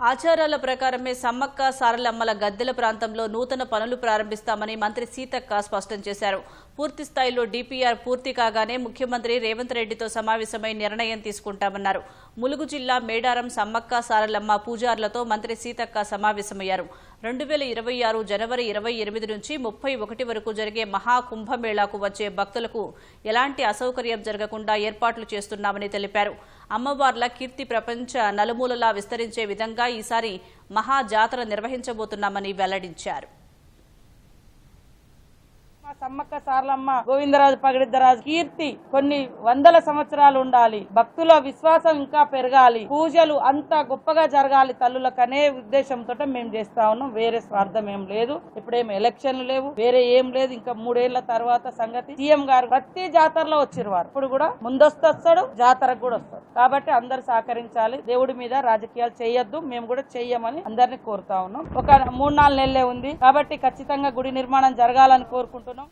ఆచారాల ప్రకారమే సమ్మక్క సారలమ్మల గద్దెల ప్రాంతంలో నూతన పనులు ప్రారంభిస్తామని మంత్రి సీతక్క స్పష్టం చేశారు. పూర్తి స్థాయిలో డీపీఆర్ పూర్తి కాగానే ముఖ్యమంత్రి రేవంత్ రెడ్డితో సమావేశమై నిర్ణయం తీసుకుంటామన్నారు. ములుగు జిల్లా మేడారం సమ్మక్క సారలమ్మ పూజార్లతో మంత్రి సీతక్క సమావేశమయ్యారు. రెండు వేల ఇరవై ఆరు జనవరి ఇరవై ఎనిమిది నుంచి ముప్పై ఒకటి వరకు జరిగే మహాకుంభమేళాకు వచ్చే భక్తులకు ఎలాంటి అసౌకర్యం జరగకుండా ఏర్పాట్లు చేస్తున్నామని తెలిపారు. అమ్మవార్ల కీర్తి ప్రపంచ నలుమూలలా విస్తరించే విధంగా ఈసారి మహా జాతర నిర్వహించబోతున్నామని వెల్లడించారు. సమ్మక్క సారలమ్మ గోవిందరాజు పగడిద్దరాజు కీర్తి కొన్ని వందల సంవత్సరాలు ఉండాలి. భక్తుల విశ్వాసం ఇంకా పెరగాలి. పూజలు అంత గొప్పగా జరగాలి తల్లులకనే ఉద్దేశంతో మేము చేస్తా ఉన్నాం. వేరే స్వార్థం ఏం లేదు. ఇప్పుడేం ఎలక్షన్లు లేవు. వేరే ఏం లేదు. ఇంకా మూడేళ్ళ తర్వాత సంగతి. సీఎం గారు ప్రతి జాతరలో వచ్చిరు వారు. ఇప్పుడు కూడా ముందస్తు వస్తాడు జాతరకు కూడా వస్తాడు. కాబట్టి అందరు సహకరించాలి. దేవుడి మీద రాజకీయాలు చేయొద్దు. మేము కూడా చెయ్యమని అందరిని కోరుతా ఉన్నాం. ఒక మూడు నాలుగు నెలలే ఉంది. కాబట్టి ఖచ్చితంగా గుడి నిర్మాణం జరగాలని కోరుకుంటున్నాం.